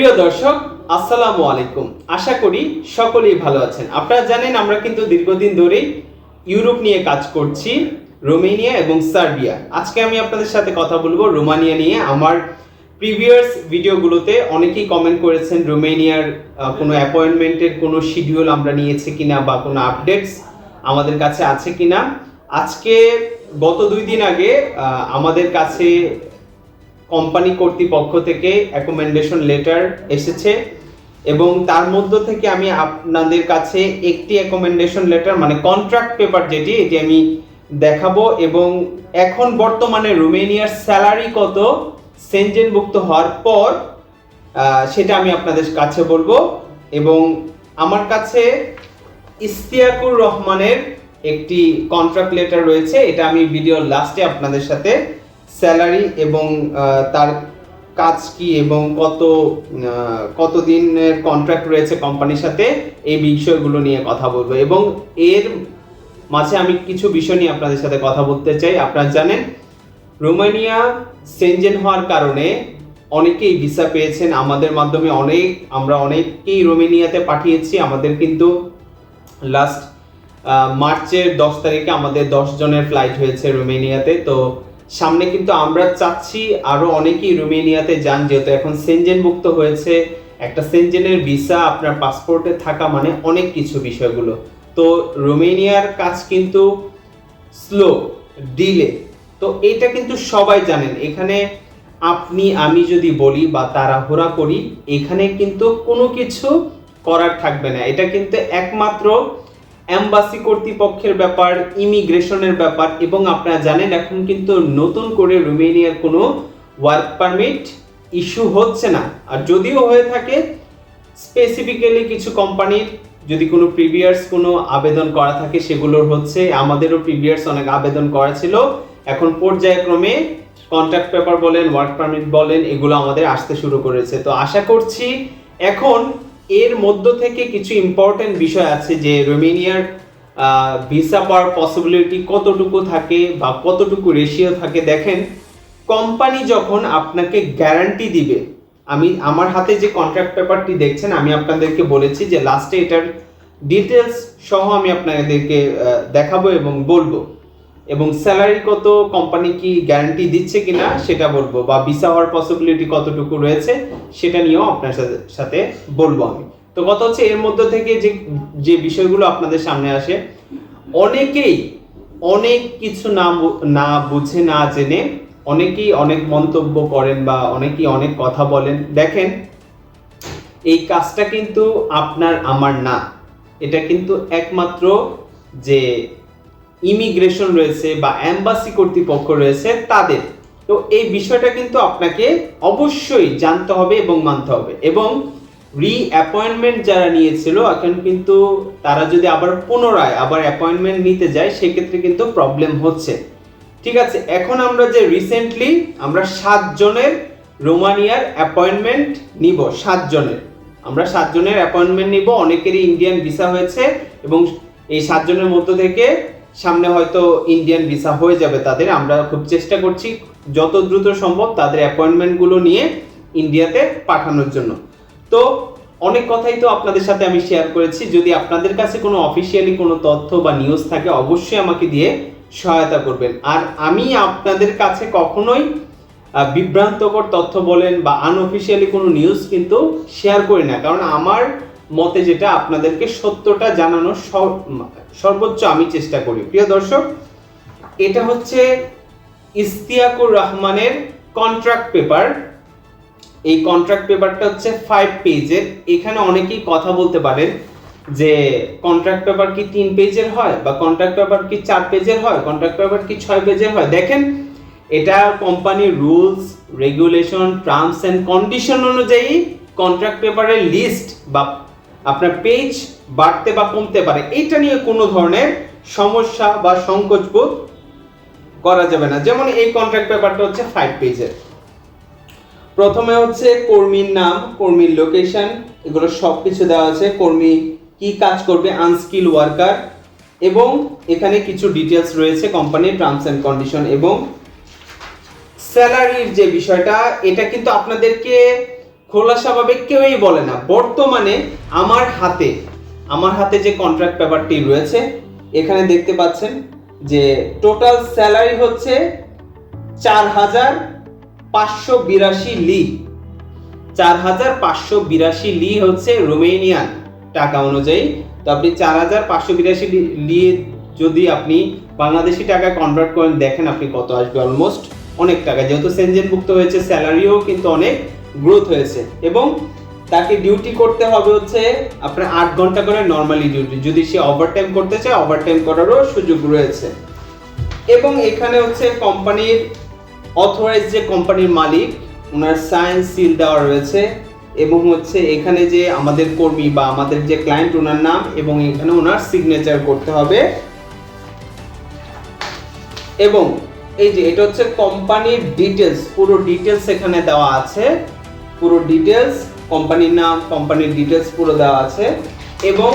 প্রিয় দর্শক, আসসালামু আলাইকুম। আশা করি সকলেই ভালো আছেন। আপনারা জানেন আমরা কিন্তু দীর্ঘদিন ধরেই ইউরোপ নিয়ে কাজ করছি, রোমেনিয়া এবং সার্বিয়া। আজকে আমি আপনাদের সাথে কথা বলব রোমানিয়া নিয়ে। আমার প্রিভিয়াস ভিডিওগুলোতে অনেকেই কমেন্ট করেছেন রোমেনিয়ার কোনো অ্যাপয়েন্টমেন্টের কোনো শিডিউল আমরা নিয়েছি কিনা বা কোনো আপডেটস আমাদের কাছে আছে কিনা। আজকে গত দুই দিন আগে আমাদের কাছে কোম্পানি কর্তৃপক্ষ থেকে অ্যাকোমেন্ডেশন লেটার এসেছে এবং তার মধ্য থেকে আমি আপনাদের কাছে একটি অ্যাকোমেন্ডেশন লেটার মানে কন্ট্রাক্ট পেপার যেটি, এটি আমি দেখাবো এবং এখন বর্তমানে রোমেনিয়ার স্যালারি কত সেনজেনভুক্ত হওয়ার পর সেটা আমি আপনাদের কাছে বলব এবং আমার কাছে ইস্তিয়াকুর রহমানের একটি কন্ট্রাক্ট লেটার রয়েছে, এটা আমি ভিডিওর লাস্টে আপনাদের সাথে স্যালারি এবং তার কাজ কি এবং কত কত দিনের কন্ট্রাক্ট রয়েছে কোম্পানির সাথে, এই বিষয়গুলো নিয়ে কথা বলব। এবং এর মাঝে আমি কিছু বিষয় নিয়ে আপনাদের সাথে কথা বলতে চাই। আপনারা জানেন, রোমানিয়া সেনজেন হওয়ার কারণে অনেকেই ভিসা পেয়েছেন। আমাদের মাধ্যমে অনেক, আমরা অনেককেই রোমেনিয়াতে পাঠিয়েছি। আমাদের কিন্তু লাস্ট মার্চের দশ তারিখে আমাদের দশ জনের ফ্লাইট হয়েছে রোমেনিয়াতে। তো সামনে কিন্তু আমরা চাচ্ছি আরও অনেকেই রোমেনিয়াতে যান, যেহেতু এখন সেনজেনভুক্ত হয়েছে। একটা সেনজেনের ভিসা আপনার পাসপোর্টে থাকা মানে অনেক কিছু বিষয়গুলো। তো রোমেনিয়ার কাজ কিন্তু স্লো ডিলে তো এটা কিন্তু সবাই জানেন। এখানে আপনি, আমি যদি বলি বা তাড়াহুড়া করি, এখানে কিন্তু কোনো কিছু করার থাকবে না। এটা কিন্তু একমাত্র অ্যাম্বাসি কর্তৃপক্ষের ব্যাপার ইমিগ্রেশনের ব্যাপার, এবং আপনারা জানেন এখন কিন্তু নতুন করে রোমেনিয়ার কোনো ওয়ার্ক পারমিট ইস্যু হচ্ছে না। আর যদিও হয়ে থাকে স্পেসিফিক্যালি কিছু কোম্পানির যদি কোনো প্রিভিয়ার্স কোনো আবেদন করা থাকে, সেগুলোর হচ্ছে আমাদেরও প্রিভিয়ার্স অনেক আবেদন করা ছিল। এখন পর্যায়ক্রমে কন্ট্রাক্ট পেপার বলেন ওয়ার্ক পারমিট বলেন, এগুলো আমাদের আসতে শুরু করেছে। তো আশা করছি এখন এর মধ্য থেকে কিছু ইম্পর্টেন্ট বিষয় আছে যে রোমেনিয়ার ভিসা পাওয়ার পসিবিলিটি কতটুকু থাকে বা কতটুকু রেশিও থাকে। দেখেন কোম্পানি যখন আপনাকে গ্যারান্টি দিবে, আমি, আমার হাতে যে কন্ট্রাক্ট পেপারটি দেখছেন, আমি আপনাদেরকে বলেছি যে লাস্টে এটার ডিটেলস সহ আমি আপনাদেরকে দেখাবো এবং বলব। এবং স্যালারি কত কোম্পানি কি গ্যারান্টি দিচ্ছে কিনা সেটা বলব বা ভিসা হওয়ার পসিবিলিটি কতটুকু রয়েছে সেটা নিয়েও আপনার সাথে বলব আমি। তো কথা হচ্ছে এর মধ্যে থেকে যে যে বিষয়গুলো আপনাদের সামনে আসে, অনেকেই অনেক কিছু না না বুঝে না জেনে অনেকেই অনেক মন্তব্য করেন বা অনেকেই অনেক কথা বলেন। দেখেন, এই কাজটা কিন্তু আপনার, আমার না। এটা কিন্তু একমাত্র যে ইমিগ্রেশন রয়েছে বা অ্যাম্বাসি কর্তৃপক্ষ রয়েছে তাদের। তো এই বিষয়টা কিন্তু আপনাকে অবশ্যই জানতে হবে এবং মানতে হবে। এবং রি অ্যাপয়েন্টমেন্ট যারা নিয়েছিল, এখন কিন্তু তারা যদি আবার পুনরায় আবার অ্যাপয়েন্টমেন্ট নিতে যায়, সেক্ষেত্রে কিন্তু প্রবলেম হচ্ছে। ঠিক আছে, এখন আমরা যে রিসেন্টলি আমরা সাতজনের রোমানিয়ার অ্যাপয়েন্টমেন্ট নিব, সাতজনের। আমরা সাতজনের অ্যাপয়েন্টমেন্ট নিব, অনেকেরই ইন্ডিয়ান ভিসা হয়েছে এবং এই সাতজনের মধ্য থেকে সামনে হয়তো ইন্ডিয়ান ভিসা হয়ে যাবে তাদের, আমরা খুব চেষ্টা করছি যত দ্রুত সম্ভব তাদের অ্যাপয়েন্টমেন্টগুলো নিয়ে ইন্ডিয়াতে পাঠানোর জন্য। তো অনেক কথাই তো আপনাদের সাথে আমি শেয়ার করেছি। যদি আপনাদের কাছে কোনো অফিসিয়ালি কোনো তথ্য বা নিউজ থাকে, অবশ্যই আমাকে দিয়ে সহায়তা করবেন। আর আমি আপনাদের কাছে কখনোই বিভ্রান্তকর তথ্য বলেন বা আনঅফিসিয়ালি কোনো নিউজ কিন্তু শেয়ার করি না। কারণ আমার মতে যেটা আপনাদেরকে সত্যটা জানানোর সর্বোচ্চ আমি চেষ্টা করি। প্রিয় দর্শক, এটা হচ্ছে ইস্তিয়াকুর রহমানের কন্ট্রাক্ট পেপার এই কন্ট্রাক্ট পেপারটা হচ্ছে ফাইভ পেজের এখানে অনেকেই কথা বলতে পারেন যে কন্ট্রাক্ট পেপার কি তিন পেজের হয় বা কন্ট্রাক্ট পেপার কি চার পেজের হয় কন্ট্রাক্ট পেপার কি ছয় পেজের হয়। দেখেন, এটা কোম্পানির rules regulation terms and condition অনুযায়ী কন্ট্রাক্ট পেপারের লিস্ট বা আপনার পেজ বাড়তে বা কমতে পারে, এটা নিয়ে কোনো ধরনের সমস্যা বা সংকোচবোধ করা যাবে না। যেমন এই কন্ট্রাক্ট পেপারটা হচ্ছে ফাইভ পেজের প্রথমে হচ্ছে কর্মীর নাম, কর্মীর লোকেশন এগুলো সব কিছু দেওয়া আছে। কর্মী কি কাজ করবে আনস্কিল ওয়ার্কার এবং এখানে কিছু ডিটেলস রয়েছে কোম্পানির টার্মস অ্যান্ড কন্ডিশন এবং স্যালারির যে বিষয়টা, এটা কিন্তু আপনাদেরকে খোলাসাভাবে কেউই বলে না। বর্তমানে আমার হাতে আমার হাতে যে কন্ট্রাক্ট পেপারটি রয়েছে, এখানে দেখতে পাচ্ছেন যে টোটাল স্যালারি হচ্ছে চার হাজার পাঁচশো বিরাশি লি। চার হাজার পাঁচশো বিরাশি লি হচ্ছে রোমেনিয়ান টাকা অনুযায়ী। তো আপনি চার হাজার পাঁচশো বিরাশি লি যদি আপনি বাংলাদেশি টাকা কনভার্ট করেন, দেখেন আপনি কত আসবে অলমোস্ট অনেক টাকা। যেহেতু সেনজেনভুক্ত হয়েছে স্যালারিও কিন্তু অনেক। গ্রোথ হয়েছে এবং তাকে ডিউটি করতে হবে হচ্ছে আপনার আট ঘণ্টা করে নর্মালি ডিউটি যদি সে ওভারটাইম করতে চায় ওভারটাইম করারও সুযোগ রয়েছে। এবং এখানে হচ্ছে কোম্পানির অথরাইজ যে কোম্পানির মালিক ওনার সায়েন্স সিল দেওয়া রয়েছে এবং হচ্ছে এখানে যে আমাদের কর্মী বা আমাদের যে ক্লায়েন্ট ওনার নাম এবং এখানে ওনার সিগনেচার করতে হবে। এবং এই যে, এটা হচ্ছে কোম্পানির ডিটেলস পুরো ডিটেলস এখানে দেওয়া আছে। পুরো ডিটেলস কোম্পানির নাম কোম্পানির ডিটেলস পুরো দেওয়া আছে। এবং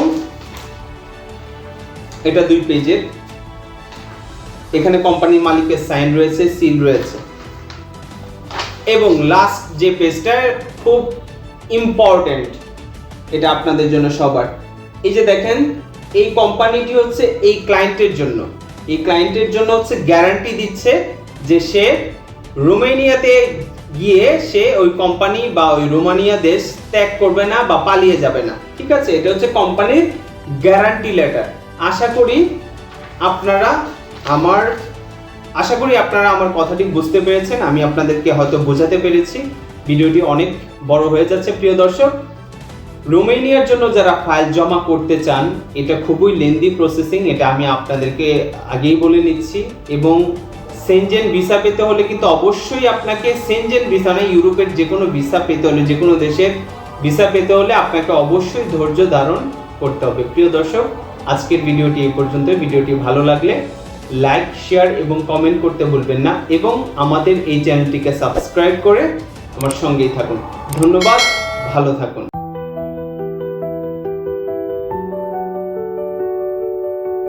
এটা দুই পেজের এখানে কোম্পানির মালিকের সাইন রয়েছে সিল রয়েছে। এবং লাস্ট যে পেজটা খুব ইম্পর্টেন্ট এটা আপনাদের জন্য সবার। এই যে দেখেন, এই কোম্পানিটি হচ্ছে এই ক্লায়েন্টের জন্য। এই ক্লায়েন্টের জন্য হচ্ছে গ্যারান্টি দিচ্ছে যে সে রোমেনিয়াতে গিয়ে সে ওই কোম্পানি বা ওই রোমানিয়া দেশ ত্যাগ করবে না বা পালিয়ে যাবে না। ঠিক আছে? এটা হচ্ছে কোম্পানির গ্যারান্টি লেটার আশা করি আপনারা আমার, আশা করি আপনারা আমার কথাটি বুঝতে পেরেছেন। আমি আপনাদেরকে হয়তো বোঝাতে পেরেছি। ভিডিওটি অনেক বড় হয়ে যাচ্ছে, প্রিয় দর্শক। রোমেনিয়ার জন্য যারা ফাইল জমা করতে চান, এটা খুবই লেন্দি প্রসেসিং এটা আমি আপনাদেরকে আগেই বলে নিচ্ছি। এবং সেনজেন ভিসা পেতে হলে কিন্তু অবশ্যই আপনাকে সেনজেন ভিসা নয় ইউরোপের যে কোনো ভিসা পেতে হলে যে কোনো দেশের ভিসা পেতে হলে আপনাকে অবশ্যই ধৈর্য ধারণ করতে হবে। প্রিয় দর্শক, আজকের ভিডিওটি এই পর্যন্ত। ভিডিওটি ভালো লাগলে লাইক শেয়ার এবং কমেন্ট করতে ভুলবেন না এবং আমাদের এই চ্যানেলটিকে সাবস্ক্রাইব করে আমার সঙ্গেই থাকুন। ধন্যবাদ, ভালো থাকুন।